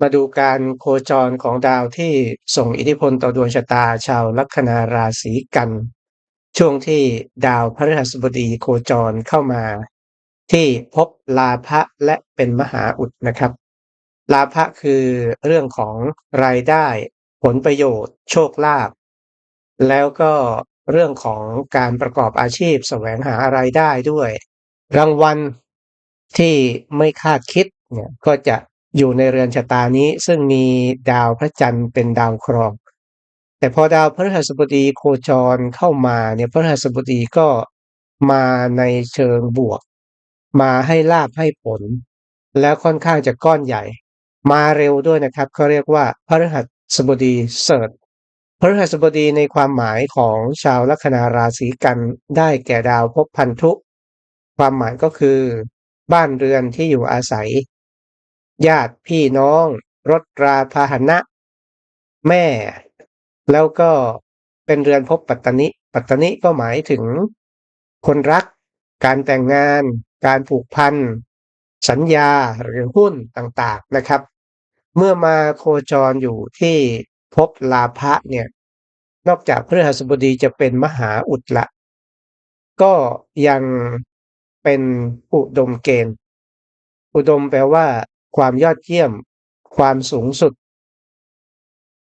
มาดูการโคจรของดาวที่ส่งอิทธิพลต่อดวงชะตาชาวลัคนาราศีกัน ช่วงที่ดาวพฤหัสบดีโคจรเข้ามา ที่พบลาภะและเป็นมหาอุดนะครับ ลาภะคือเรื่องของรายได้ ผลประโยชน์ โชคลาภแล้วก็เรื่องของการประกอบอาชีพแสวงหารายได้ด้วย รางวัลที่ไม่คาดคิดเนี่ยก็จะ อยู่ในเรือนชะตานี้ซึ่งมีดาวพระจันทร์เป็นดาวครอง แต่พอดาวพฤหัสบดีโคจรเข้ามาเนี่ยพฤหัสบดีก็มาในเชิงบวก มาให้ลาบให้ผล แล้วค่อนข้างจะก้อนใหญ่ มาเร็วด้วยนะครับเขาเรียกว่าพฤหัสบดีเสิร์ตพฤหัสบดีในความหมายของชาวลัคนาราศีกันได้แก่ดาวภพพันธุ ความหมายก็คือ บ้านเรือนที่อยู่อาศัย ญาติพี่น้อง รถราพาหนะ แม่ แล้วก็เป็นเรือนภพปัตตนิปัตตนิก็หมายถึง คนรัก การแต่งงาน การผูกพัน สัญญาหรือหุ้นต่างๆนะครับ เมื่อมาโคจรอยู่ที่ภพลาภะเนี่ย นอกจากพฤหัสบดีจะเป็นมหาอุดละ ก็ยังเป็นอุดมเกณฑ์ อุดมแปลว่า ความยอดเยี่ยม ความสูงสุด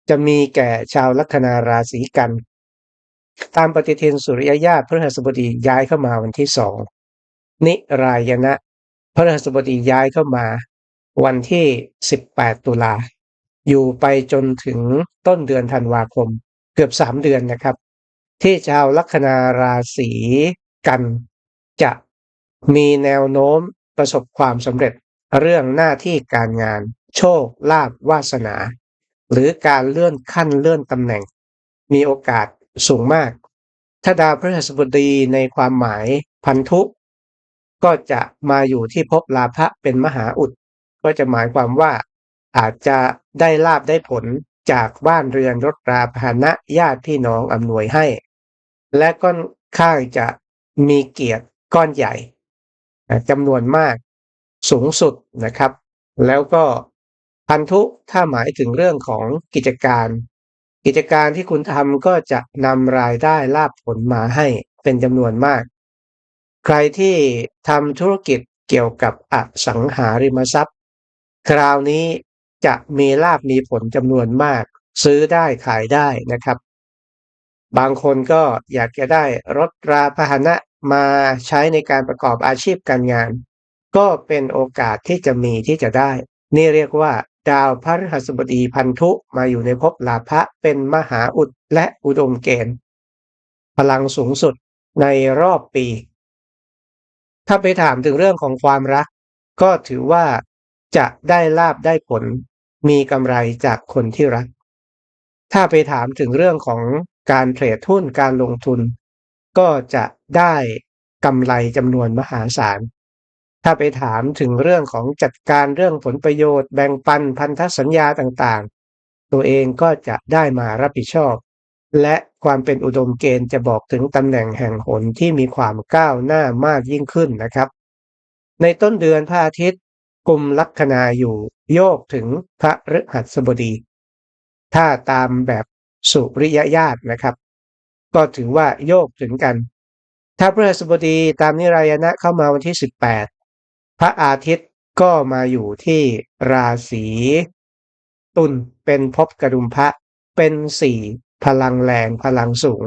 จะมีแก่ชาวลัคนาราศีกัน ตามปฏิทินสุริยญาติพฤหัสบดีย้ายเข้ามาวันที่สองนิรายณะพฤหัสบดีย้ายเข้ามา วันที่ 18 ตุลา อยู่ไปจนถึงต้นเดือนธันวาคม เกือบสามเดือนนะครับ ที่ชาวลัคนาราศีกันจะมีแนวโน้มประสบความสำเร็จ เรื่องหน้าที่การงาน โชคลาภวาสนา หรือการเลื่อนขั้นเลื่อนตำแหน่ง มีโอกาสสูงมาก ถ้าดาวพฤหัสบดีในความหมายพันธุ ก็จะมาอยู่ที่ภพลาภะเป็นมหาอุด ก็จะหมายความว่า อาจจะได้ลาบได้ผลจากบ้านเรือนรถราพานะญาติพี่น้องอำนวยให้ และก็ข้างจะมีเกียรติก้อนใหญ่จำนวนมาก สูงสุดนะครับ แล้วก็พันธุถ้าหมายถึงเรื่องของกิจการ กิจการที่คุณทำก็จะนำรายได้ลาบผลมาให้เป็นจำนวนมาก ใครที่ทำธุรกิจเกี่ยวกับอสังหาริมทรัพย์ คราวนี้จะมีลาบมีผลจำนวนมาก ซื้อได้ขายได้นะครับ บางคนก็อยากจะได้รถราพาหนะมาใช้ในการประกอบอาชีพการงาน ก็เป็นโอกาสที่จะมีที่จะได้ นี่เรียกว่า ดาวพฤหัสบดีพันธุมาอยู่ในภพลาภะเป็นมหาอุดและอุดมเกณฑ์ พลังสูงสุดในรอบปี ถ้าไปถามถึงเรื่องของความรัก ก็ถือว่าจะได้ลาบได้ผล มีกำไรจากคนที่รัก ถ้าไปถามถึงเรื่องของการเทรดหุ้นการลงทุน ก็จะได้กำไรจำนวนมหาศาล ถ้าไปถามถึงเรื่องของจัดการเรื่องผลประโยชน์แบ่งปันพันธสัญญาต่างๆ ตัวเองก็จะได้มารับผิดชอบ และความเป็นอุดมเกณฑ์จะบอกถึงตำแหน่งแห่งหนที่มีความก้าวหน้ามากยิ่งขึ้นนะครับ ในต้นเดือนพระอาทิตย์กลุ่มลัคนาอยู่โยกถึงพระฤหัสบดี ถ้าตามแบบสุริยญาตนะครับ ก็ถือว่าโยกถึงกัน ถ้าพระฤหัสบดีตามนิรายณะเข้ามาวันที่ 18 ระอาทิตย์ก็มาอยู่ที่ราศีตุลเป็นภพกระดุมพระเป็นสี่พลังแรงพลังสูง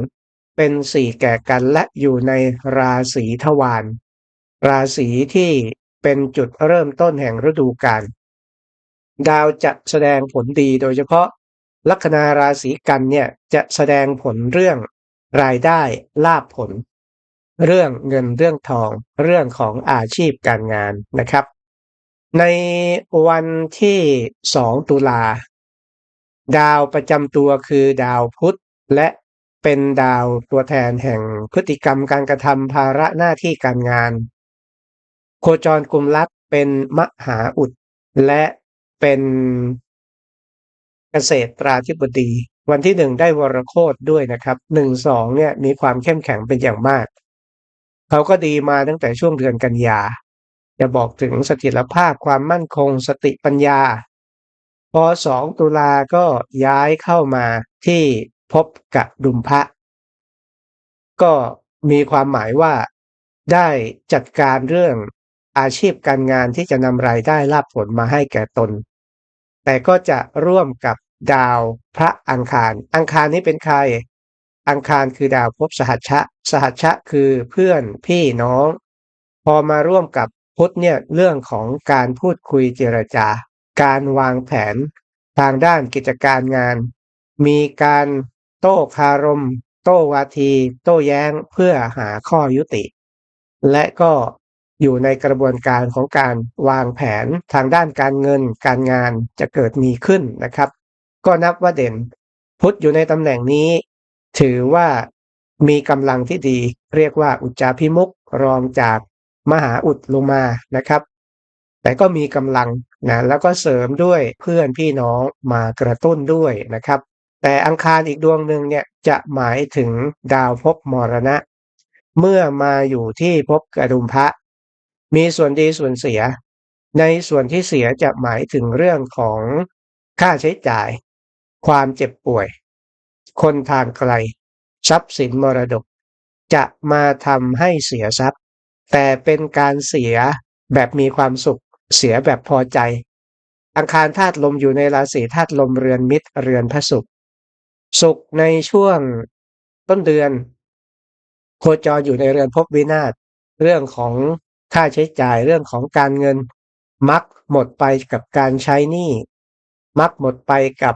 เป็นสี่แก่กันและอยู่ในราศีทวารราศีที่เป็นจุดเริ่มต้นแห่งฤดูกาลดาวจะแสดงผลดีโดยเฉพาะ ลัคนาราศีกันเนี่ยจะแสดงผลเรื่องรายได้ลาบผล เรื่องเงินเรื่องทอง เรื่องของอาชีพการงานนะครับ ในวันที่ 2 ตุลา ดาวประจำตัวคือดาวพุธและเป็นดาวตัวแทนแห่งพฤติกรรมการกระทำภาระหน้าที่การงาน โคจรกลุ่มลับเป็นมหาอุด และเป็นเกษตราธิบดี วันที่หนึ่งได้วรโคตด้วยนะครับหนึ่งสองเนี่ยมีความเข้มแข็งเป็นอย่างมาก เขาก็ดีมาตั้งแต่ช่วงเดือนกันยา จะบอกถึงสถิรภาพความมั่นคงสติปัญญา พอ2ตุลาก็ย้ายเข้ามาที่ภพกดุมพะ ก็มีความหมายว่าได้จัดการเรื่องอาชีพการงานที่จะนำรายได้ลาภผลมาให้แก่ตน แต่ก็จะร่วมกับดาวพระอังคาร อังคารนี้เป็นใคร อังคารคือดาวภพสหัชชะ สหัชชะคือเพื่อนพี่น้อง พอมาร่วมกับพุธเนี่ยเรื่องของการพูดคุยเจรจา การวางแผน ทางด้านกิจการงาน มีการโต้คารม โต้วาที โต้แย้งเพื่อหาข้อยุติ และก็อยู่ในกระบวนการของการวางแผนทางด้านการเงิน การงานจะเกิดมีขึ้นนะครับ ก็นับว่าเด่น พุธอยู่ในตำแหน่งนี้ ถือว่ามีกำลังที่ดี เรียกว่าอุจจาพิมุกรองจากมหาอุดลงมานะครับ แต่ก็มีกำลังนะแล้วก็เสริมด้วยเพื่อนพี่น้องมากระตุ้นด้วยนะครับ แต่อังคารอีกดวงหนึ่งเนี่ยจะหมายถึงดาวภพมรณะ เมื่อมาอยู่ที่ภพกระดุมพระ มีส่วนดีส่วนเสีย ในส่วนที่เสียจะหมายถึงเรื่องของค่าใช้จ่าย ความเจ็บป่วย คนทางไกล ทรัพย์สินมรดก จะมาทำให้เสียทรัพย์ แต่เป็นการเสียแบบมีความสุข เสียแบบพอใจ อังคารธาตุลมอยู่ในราศีธาตุลมเรือนมิตรเรือนพระศุกร์ศุกร์ในช่วงต้นเดือน โคจรอยู่ในเรือนภพวินาศเรื่องของค่าใช้จ่ายเรื่องของการเงิน มักหมดไปกับการใช้หนี้มักหมดไปกับ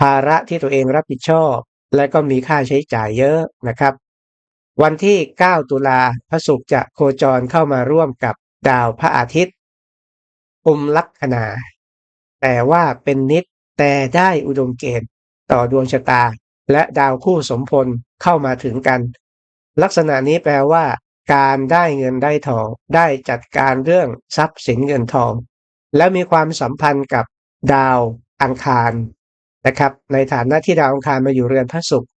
ภาระที่ตัวเองรับผิดชอบ และก็มีค่าใช้จ่ายเยอะนะครับ วันที่ 9 ตุลาพระศุกร์จะโคจรเข้ามาร่วมกับดาวพระอาทิตย์อุมลัคนา แต่ว่าเป็นนิดแต่ได้อุดมเกณฑ์ต่อดวงชะตา และดาวคู่สมพลเข้ามาถึงกัน ลักษณะนี้แปลว่า การได้เงินได้ทอง ได้จัดการเรื่องทรัพย์สินเงินทอง และมีความสัมพันธ์กับดาวอังคาร นะครับ ในฐานะที่ดาวอังคารมาอยู่เรือนพระศุกร์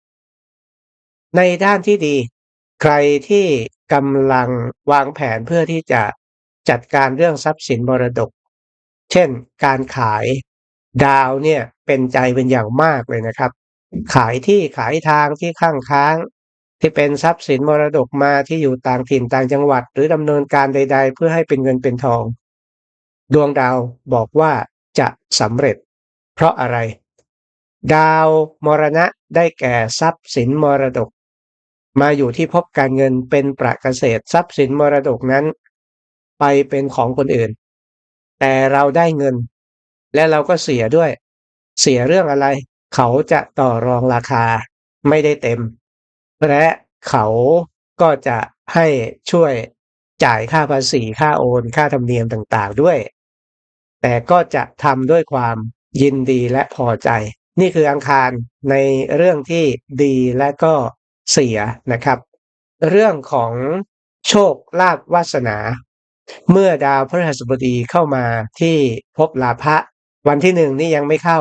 ในด้านที่ดี ใครที่กำลังวางแผนเพื่อที่จะจัดการเรื่องทรัพย์สินมรดก เช่น การขายดาวเนี่ยเป็นใจเป็นอย่างมากเลยนะครับ ขายที่ขายทางที่ข้างค้าง ที่เป็นทรัพย์สินมรดกมาที่อยู่ต่างถิ่นต่างจังหวัด หรือดำเนินการใด ๆ เพื่อให้เป็นเงินเป็นทอง ดวงดาวบอกว่าจะสำเร็จ เพราะอะไร ดาวมรณะได้แก่ทรัพย์สินมรดก มาอยู่ที่พบการเงินเป็นประเกษตรทรัพย์สินมรดกนั้น ไปเป็นของคนอื่น แต่เราได้เงิน และเราก็เสียด้วย เสียเรื่องอะไร เขาจะต่อรองราคาไม่ได้เต็ม และเขาก็จะให้ช่วยจ่ายค่าภาษีค่าโอนค่าธรรมเนียมต่างๆด้วย แต่ก็จะทำด้วยความยินดีและพอใจ นี่คืออังคารในเรื่องที่ดีและก็เสียนะครับ เรื่องของโชคลาภวาสนา เมื่อดาวพฤหัสบดีเข้ามาที่ภพลาภะวันที่หนึ่งนี่ยังไม่เข้า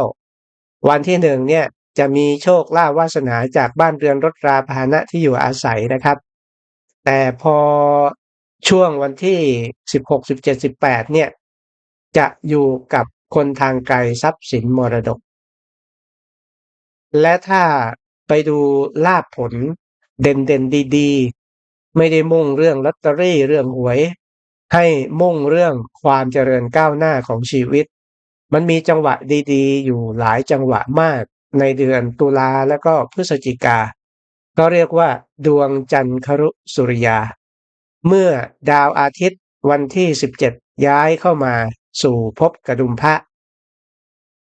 วันที่หนึ่งเนี่ยจะมีโชคลาภวาสนาจากบ้านเรือนรถราพาหนะที่อยู่อาศัยนะครับ แต่พอช่วงวันที่สิบหกสิบเจ็ดสิบแปดเนี่ยจะอยู่กับคนทางไกลทรัพย์สินมรดก และถ้าไปดูลาภผลเด่นๆดีๆ ไม่ได้มุ่งเรื่องลอตเตอรี่เรื่องหวย ให้มุ่งเรื่องความเจริญก้าวหน้าของชีวิต มันมีจังหวะดีๆ อยู่หลายจังหวะมากในเดือนตุลาแล้วก็พฤศจิกา ก็เรียกว่า ดวงจันทรุสุริยา เมื่อดาวอาทิตย์วันที่ 17 ย้ายเข้ามาสู่ภพกระดุมพระ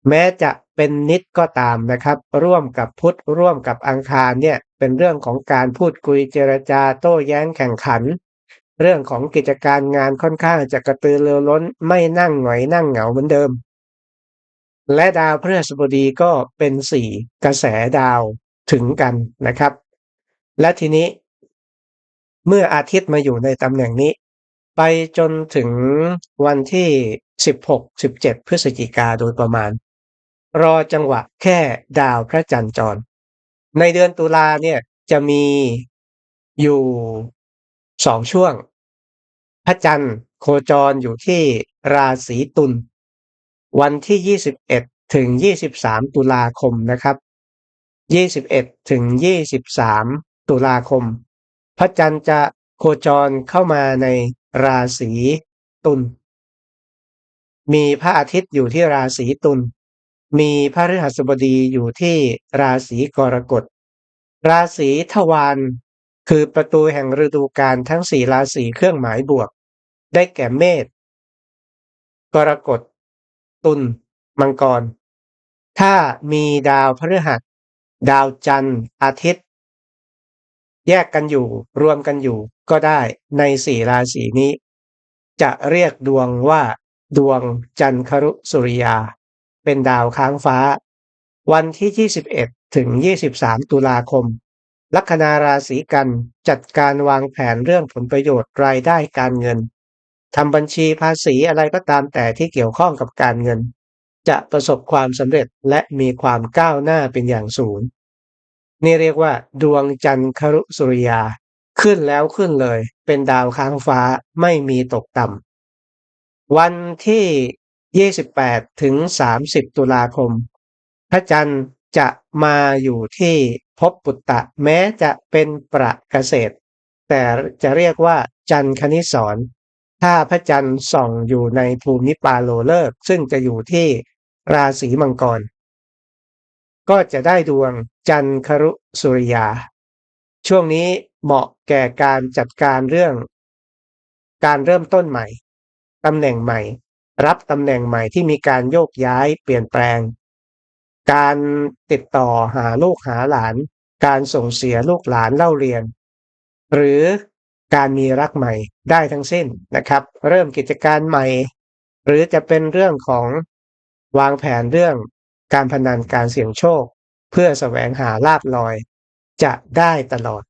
แม้จะ เป็นนิดก็ตามนะครับ ร่วมกับพุทธร่วมกับอังคารเนี่ยเป็นเรื่องของการพูดคุยเจรจาโต้แย้งแข่งขัน เรื่องของกิจการงานค่อนข้างจะกระตือรือร้นไม่นั่งหงอยนั่งเหงาเหมือนเดิม และดาวพฤหัสบดีก็เป็นสี่กระแสดาวถึงกันนะครับ และทีนี้ เมื่ออาทิตย์มาอยู่ในตำแหน่งนี้ ไปจนถึงวันที่ 16-17 พฤศจิกาโดยประมาณ รอจังหวะแค่ดาวพระจันทร์จร ในเดือนตุลาเนี่ยจะมีอยู่สองช่วง พระจันทร์โคจรอยู่ที่ราศีตุลวันที่ถึง 23 ตุลาคมนะครับ 21 ถึง 23 ตุลาคม พระจันทร์จะโคจรเข้ามาในราศีตุลมีพระอาทิตย์อยู่ที่ราศีตุล มีพระฤหัสบดีอยู่ที่ราศีกรกฎ ราศีทวารคือประตูแห่งฤดูกาลทั้งสี่ราศีเครื่องหมายบวก ได้แก่เมษกรกฎ ตุลมังกร ถ้ามีดาวพฤหัส ดาวจันทร์ อาทิตย์ แยกกันอยู่รวมกันอยู่ก็ได้ในสี่ราศีนี้ จะเรียกดวงว่า ดวงจันทรุสุริยา เป็นดาวค้างฟ้า วันที่ 21 ถึง 23 ตุลาคม ลัคนาราศีกันจัดการวางแผนเรื่องผลประโยชน์รายได้การเงินทำบัญชีภาษีอะไรก็ตามแต่ที่เกี่ยวข้องกับการเงิน จะประสบความสำเร็จและมีความก้าวหน้าเป็นอย่างสูงนี่เรียกว่า ดวงจันทรุสุริยา ขึ้นแล้วขึ้นเลย เป็นดาวค้างฟ้าไม่มีตกต่ำวันที่ 28 ถึง 30 ตุลาคม พระจันทร์จะมาอยู่ที่ภพปุตตะแม้จะเป็นประเกษตร แต่จะเรียกว่าจันทร์คณิสรถ้าพระจันทร์ส่องอยู่ในภูมิปาโลเลิกษ์ซึ่งจะอยู่ที่ราศีมังกร ก็จะได้ดวงจันครุสุริยา ช่วงนี้เหมาะแก่การจัดการเรื่อง การเริ่มต้นใหม่ตำแหน่งใหม่ รับตำแหน่งใหม่ที่มีการโยกย้ายเปลี่ยนแปลง การติดต่อหาลูกหาหลาน การส่งเสียลูกหลานเล่าเรียน หรือการมีรักใหม่ได้ทั้งสิ้นนะครับ เริ่มกิจการใหม่ หรือจะเป็นเรื่องของวางแผนเรื่องการพนันการเสี่ยงโชค เพื่อแสวงหาลาบลอย จะได้ตลอด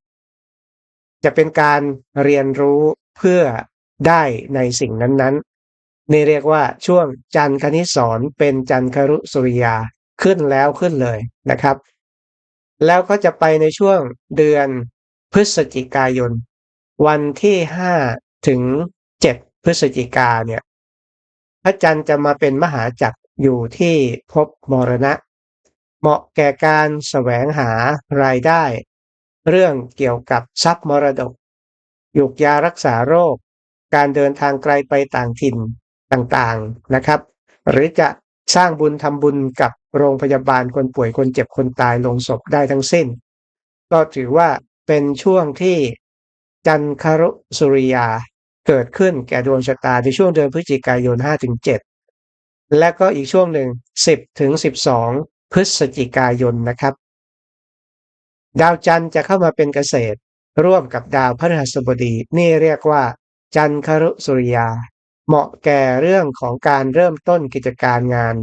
จะเป็นการเรียนรู้เพื่อได้ในสิ่งนั้นๆ นี่เรียกว่าช่วงจันทร์คณิสรเป็นจันทรุสุริยาขึ้นแล้วขึ้นเลยนะครับ แล้วก็จะไปในช่วงเดือนพฤศจิกายน วันที่ห้าถึงเจ็ดพฤศจิกาเนี่ยพระจันทร์จะมาเป็นมหาจักรอยู่ที่ภพมรณะ เหมาะแก่การแสวงหารายได้ เรื่องเกี่ยวกับทรัพย์มรดกยุกยารักษาโรค การเดินทางไกลไปต่างถิ่น ต่างๆนะครับ หรือจะสร้างบุญทำบุญกับโรงพยาบาลคนป่วยคนเจ็บคนตายลงศพได้ทั้งสิ้น ก็ถือว่าเป็นช่วงที่จันครุสุริยาเกิดขึ้นแก่ดวงชะตาในช่วงเดือนพฤศจิกายน5ถึง7และก็อีกช่วงหนึ่ง 10ถึง12 พฤศจิกายนนะครับ ดาวจันทร์จะเข้ามาเป็นเกษตร ร่วมกับดาวพฤหัสบดี นี่เรียกว่า จันครุสุริยา เหมาะแก่เรื่องของการเริ่มต้นกิจการงาน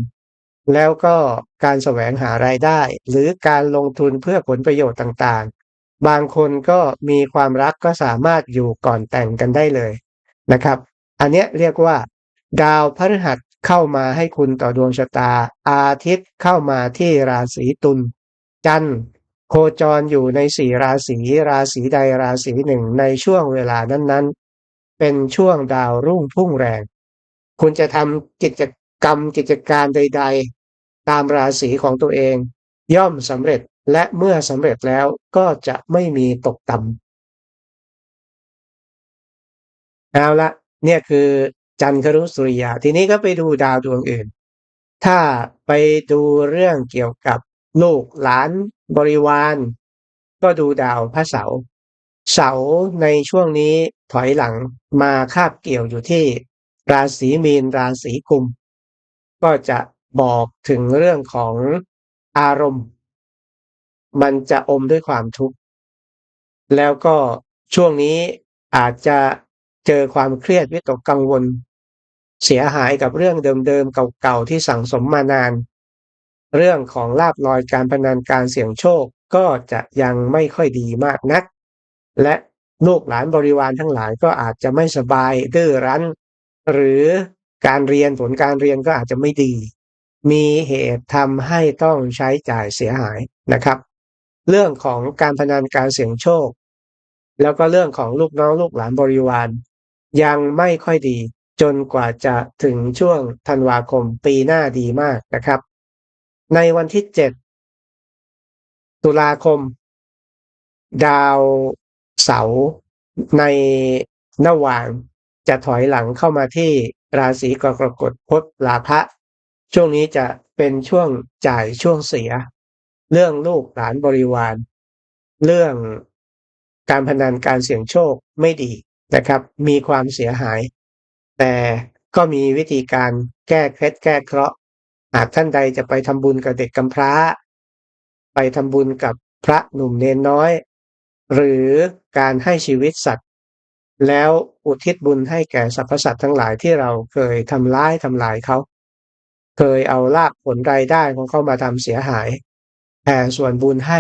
แล้วก็การแสวงหารายได้ หรือการลงทุนเพื่อผลประโยชน์ต่างๆ บางคนก็มีความรักก็สามารถอยู่ก่อนแต่งกันได้เลยนะครับ อันนี้เรียกว่า ดาวพฤหัสเข้ามาให้คุณต่อดวงชะตา อาทิตย์เข้ามาที่ราศีตุลจันทร์โคจรอยู่ในสี่ราศีราศีใดราศีหนึ่งในช่วงเวลานั้นๆ เป็นช่วงดาวรุ่งพุ่งแรง คุณจะทำกิจกรรมกิจการใด ๆ ตามราศีของตัวเอง ย่อมสำเร็จและเมื่อสำเร็จแล้วก็จะไม่มีตกต่ำเอาละเนี่ยคือจันทรุสุริยา ทีนี้ก็ไปดูดาวดวงอื่น ถ้าไปดูเรื่องเกี่ยวกับลูกหลานบริวาร ก็ดูดาวพระเสาร์ เสาในช่วงนี้ถอยหลังมาคาบเกี่ยวอยู่ที่ราศีมีนราศีกุม ก็จะบอกถึงเรื่องของอารมณ์ มันจะอมด้วยความทุกข์ แล้วก็ช่วงนี้อาจจะเจอความเครียดวิตกกังวล เสียหายกับเรื่องเดิมๆเก่าๆที่สั่งสมมานาน เรื่องของลาบลอยการพนันการเสี่ยงโชคก็จะยังไม่ค่อยดีมากนัก และลูกหลานบริวารทั้งหลายก็อาจจะไม่สบายดื้อรั้น หรือการเรียนผลการเรียนก็อาจจะไม่ดี มีเหตุทำให้ต้องใช้จ่ายเสียหายนะครับ เรื่องของการพนันการเสี่ยงโชค แล้วก็เรื่องของลูกน้องลูกหลานบริวาร ยังไม่ค่อยดี จนกว่าจะถึงช่วงธันวาคมปีหน้าดีมากนะครับ ในวันที่ 7 ตุลาคม ดาว เสาในนวางจะถอยหลังเข้ามาที่ราศีกรกฎพจลาภะช่วงนี้จะเป็นช่วงจ่ายช่วงเสีย เรื่องลูกหลานบริวาร เรื่องการพนันการเสี่ยงโชคไม่ดีนะครับ มีความเสียหาย แต่ก็มีวิธีการแก้เคล็ดแก้เคราะห์หากท่านใดจะไปทำบุญกับเด็กกำพร้า ไปทำบุญกับพระหนุ่มเนนน้อย หรือการให้ชีวิตสัตว์ แล้วอุทิศบุญให้แก่สรรพสัตว์ทั้งหลายที่เราเคยทำร้ายทำลายเขา เคยเอาลาภผลรายได้ของเขามาทำเสียหายแผ่ส่วนบุญให้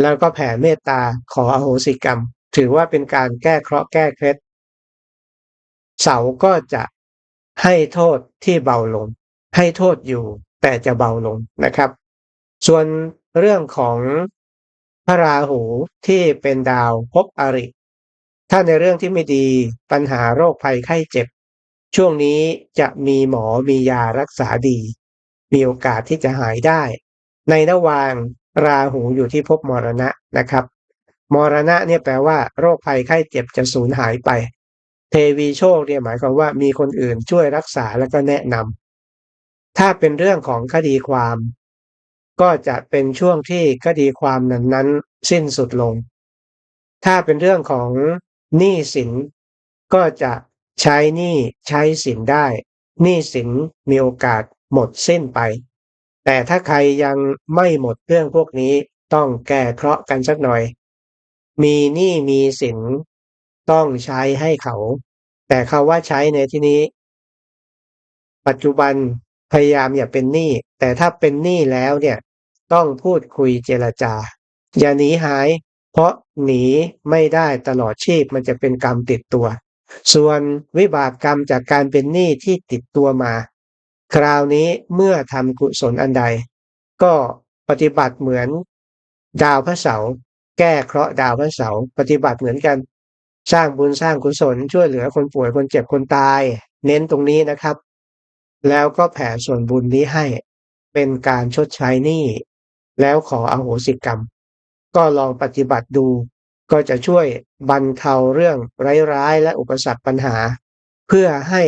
แล้วก็แผ่เมตตาขออโหสิกรรม ถือว่าเป็นการแก้เคราะห์แก้เคล็ดเสาก็จะให้โทษที่เบาลง ให้โทษอยู่แต่จะเบาลงนะครับ ส่วนเรื่องของ ระราหูที่เป็นดาวภพอริ ถ้าในเรื่องที่ไม่ดีปัญหาโรคภัยไข้เจ็บ ช่วงนี้จะมีหมอมียารักษาดี มีโอกาสที่จะหายได้ ในระหว่างราหูอยู่ที่ภพมรณะนะครับ มรณะเนี่ยแปลว่าโรคภัยไข้เจ็บจะสูญหายไป เทวีโชคเนี่ยหมายความว่ามีคนอื่นช่วยรักษาแล้วก็แนะนำถ้าเป็นเรื่องของคดีความ ก็จะเป็นช่วงที่คดีความนั้นนั้นสิ้นสุดลง ถ้าเป็นเรื่องของหนี้สิน ก็จะใช้หนี้ใช้สินได้หนี้สินมีโอกาสหมดสิ้นไป แต่ถ้าใครยังไม่หมดเรื่องพวกนี้ต้องแก้เคราะห์กันสักหน่อย มีหนี้มีสินต้องใช้ให้เขา แต่คาว่าใช้ในที่นี้ ปัจจุบันพยายามอย่าเป็นหนี้แต่ถ้าเป็นหนี้แล้วเนี่ย ต้องพูดคุยเจรจา อย่าหนีหาย เพราะหนีไม่ได้ตลอดชีพมันจะเป็นกรรมติดตัว ส่วนวิบากกรรมจากการเป็นหนี้ที่ติดตัวมา คราวนี้เมื่อทำกุศลอันใด ก็ปฏิบัติเหมือน ดาวพระเสาร์แก้เคราะห์ดาวพระเสาร์ปฏิบัติเหมือนกัน สร้างบุญสร้างกุศลช่วยเหลือคนป่วยคนเจ็บคนตาย เน้นตรงนี้นะครับ แล้วก็แผ่ส่วนบุญนี้ให้เป็นการชดใช้หนี้ แล้วขออโหสิกรรม ก็ลองปฏิบัติดู ก็จะช่วยบรรเทาเรื่องร้ายๆ และอุปสรรคปัญหา เพื่อให้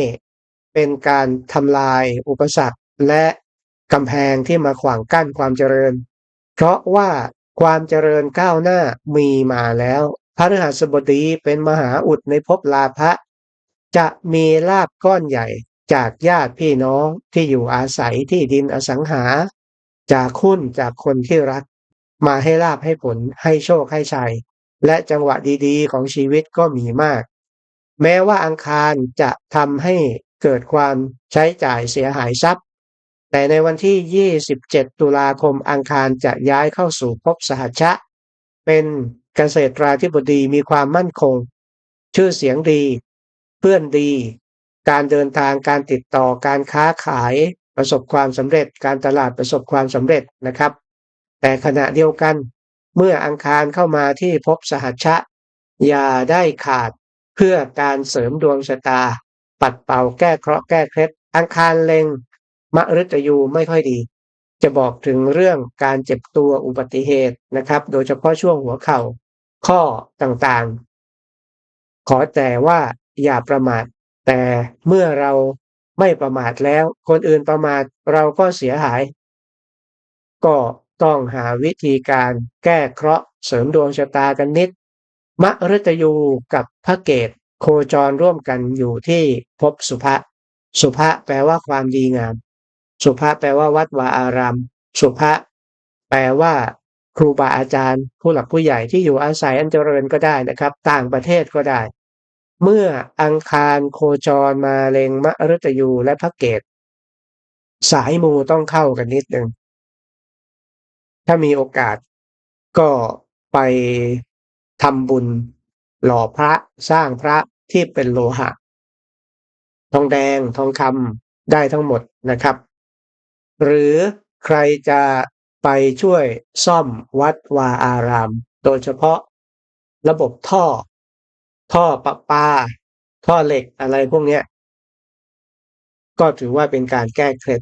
เป็นการทำลายอุปสรรคและกำแพงที่มาขวางกั้นความเจริญ เพราะว่าความเจริญก้าวหน้ามีมาแล้ว พระฤหัสบดีเป็นมหาอุดในภพลาภะจะมีลาบก้อนใหญ่จากญาติพี่น้องที่อยู่อาศัยที่ดินอสังหา จากคุณจากคนที่รัก มาให้ลาบให้ผลให้โชคให้ชัย และจังหวะดีๆ ของชีวิตก็มีมาก แม้ว่าอังคารจะทำให้เกิดความใช้จ่ายเสียหายทรัพย์ แต่ในวันที่ 27 ตุลาคมอังคารจะย้ายเข้าสู่ภพสหัชชะเป็นเกษตราธิบดีมีความมั่นคง ชื่อเสียงดี เพื่อนดี การเดินทางการติดต่อการค้าขาย ประสบความสำเร็จ การตลาดประสบความสำเร็จนะครับ แต่ขณะเดียวกันเมื่ออังคารเข้ามาที่ภพสหัชชะ อย่าได้ขาดเพื่อการเสริมดวงชะตา ปัดเป่าแก้เคราะห์แก้เคล็ดอังคารเล็งมฤตยูไม่ค่อยดี จะบอกถึงเรื่องการเจ็บตัวอุบัติเหตุนะครับ โดยเฉพาะช่วงหัวเข่าข้อต่างๆ ขอแต่ว่าอย่าประมาทแต่เมื่อเรา ไม่ประมาทแล้ว คนอื่นประมาทเราก็เสียหาย ก็ต้องหาวิธีการแก้เคราะห์เสริมดวงชะตากันนิดมฤตยูกับพระเกตโคจรร่วมกันอยู่ที่ภพสุภะสุภะแปลว่าความดีงาม สุภะแปลว่าวัดวาอาราม สุภะแปลว่าครูบาอาจารย์ ผู้หลักผู้ใหญ่ที่อยู่อาศัยอันเจริญก็ได้นะครับ ต่างประเทศก็ได้ เมื่ออังคารโคจรมาเล็งมฤตยูและพระเกตสายมูต้องเข้ากันนิดหนึ่งถ้ามีโอกาสก็ไปทำบุญหล่อพระสร้างพระที่เป็นโลหะ ทองแดงทองคำได้ทั้งหมดนะครับ หรือใครจะไปช่วยซ่อมวัดวาอาราม โดยเฉพาะระบบท่อ ท่อประปา ท่อเหล็กอะไรพวกเนี้ย ก็ถือว่าเป็นการแก้เคล็ด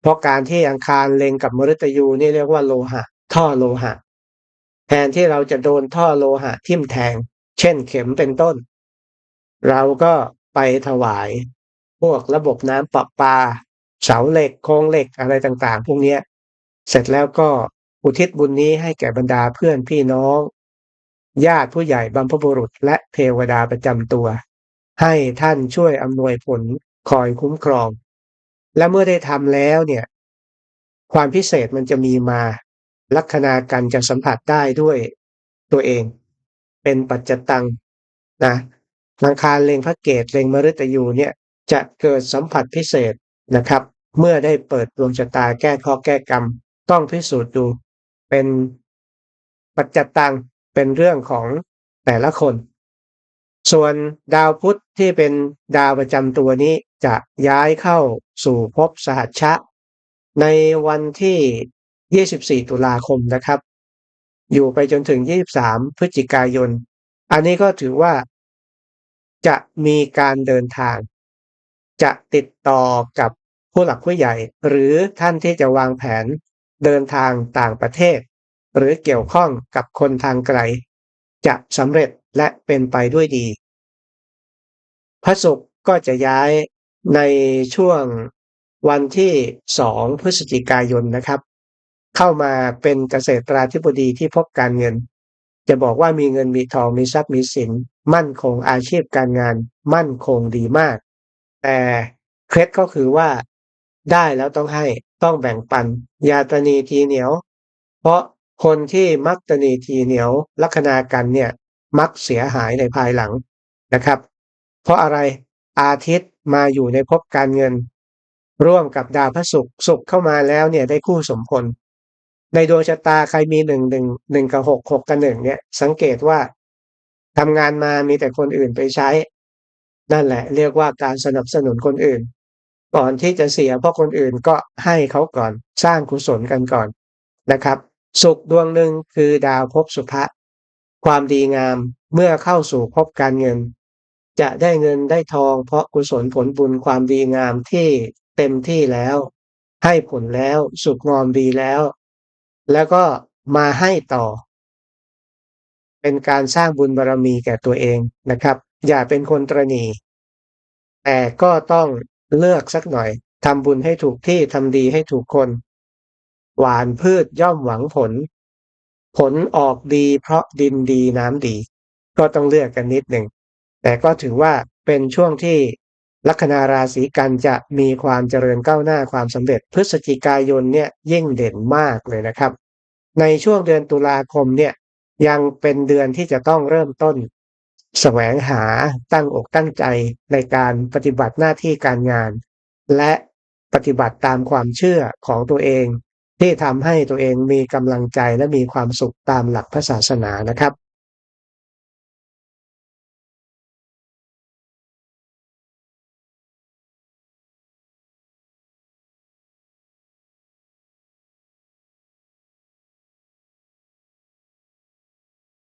เพราะการที่อังคารเล็งกับมฤตยูนี่เรียกว่าโลหะ ท่อโลหะ แทนที่เราจะโดนท่อโลหะทิ่มแทง เช่นเข็มเป็นต้น เราก็ไปถวาย พวกระบบน้ำประปา เสาเหล็กโครงเหล็กอะไรต่างๆ พวกเนี้ยเสร็จแล้วก็อุทิศบุญนี้ให้แก่บรรดาเพื่อนพี่น้อง ญาติผู้ใหญ่บัมพบุรุษ และเทวดาประจำตัว ให้ท่านช่วยอำนวยผลคอยคุ้มครอง และเมื่อได้ทำแล้วเนี่ย ความพิเศษมันจะมีมา ลัคนากันจะสัมผัสได้ด้วยตัวเอง เป็นปัจจตังนะลังคาเลงพระเกตเลงมฤตยูเนี่ยจะเกิดสัมผัสพิเศษนะครับ เมื่อได้เปิดดวงชะตาแก้ข้อแก้กรรม ต้องพิสูจน์ดูเป็นปัจจตัง เป็นเรื่องของแต่ละคน ส่วนดาวพุธที่เป็นดาวประจำตัวนี้จะย้ายเข้าสู่ภพสหัชชะ ในวันที่ 24 ตุลาคมนะครับ อยู่ไปจนถึง 23 พฤศจิกายน อันนี้ก็ถือว่า จะมีการเดินทาง จะติดต่อกับผู้หลักผู้ใหญ่ หรือท่านที่จะวางแผนเดินทางต่างประเทศ หรือเกี่ยวข้องกับคนทางไกล จะสำเร็จและเป็นไปด้วยดี พระศุกร์ก็จะย้ายในช่วงวันที่ 2 พฤศจิกายนนะครับ เข้ามาเป็นเกษตราธิบดีที่พบการเงิน จะบอกว่ามีเงินมีทองมีทรัพย์มีสิน มั่นคงอาชีพการงาน มั่นคงดีมาก แต่เคล็ดก็คือว่าได้แล้วต้องให้ต้องแบ่งปัน ยาตนีทีเหนียว เพราะ คนที่มักตนีทีเหนียวลัคนากันเนี่ยมักเสียหายในภายหลังนะครับ เพราะอะไรอาทิตย์มาอยู่ในภพการเงิน ร่วมกับดาวพระศุกร์ศุกร์เข้ามาแล้วเนี่ยได้คู่สมพล ในดวงชะตาใครมีหนึ่งหนึ่งหนึ่งกับหกหกกับหนึ่งเนี่ยสังเกตว่าทำงานมามีแต่คนอื่นไปใช้ นั่นแหละ เรียกว่าการสนับสนุนคนอื่น ก่อนที่จะเสียเพราะคนอื่นก็ให้เขาก่อนสร้างกุศลกันก่อนนะครับ สุขดวงหนึ่งคือดาวภพสุภะความดีงามเมื่อเข้าสู่ภพการเงิน จะได้เงินได้ทองเพราะกุศลผลบุญความดีงามที่เต็มที่แล้ว ให้ผลแล้วสุขงอมดีแล้ว แล้วก็มาให้ต่อ เป็นการสร้างบุญบารรมีแก่ตัวเองนะครับ อย่าเป็นคนตรณีแต่ก็ต้องเลือกสักหน่อยทำบุญให้ถูกที่ทำดีให้ถูกคน หวานพืชย่อมหวังผล ผลออกดีเพราะดินดีน้ำดี ก็ต้องเลือกกันนิดหนึ่ง แต่ก็ถือว่าเป็นช่วงที่ลัคนาราศีกันจะมีความเจริญก้าวหน้าความสำเร็จพฤศจิกายนเนี่ยยิ่งเด่นมากเลยนะครับ ในช่วงเดือนตุลาคมเนี่ยยังเป็นเดือนที่จะต้องเริ่มต้นแสวงหาตั้งอกตั้งใจในการปฏิบัติหน้าที่การงาน และปฏิบัติตามความเชื่อของตัวเอง ที่ทำให้ตัวเองมีกำลังใจและมีความสุขตามหลักพระศาสนานะครับ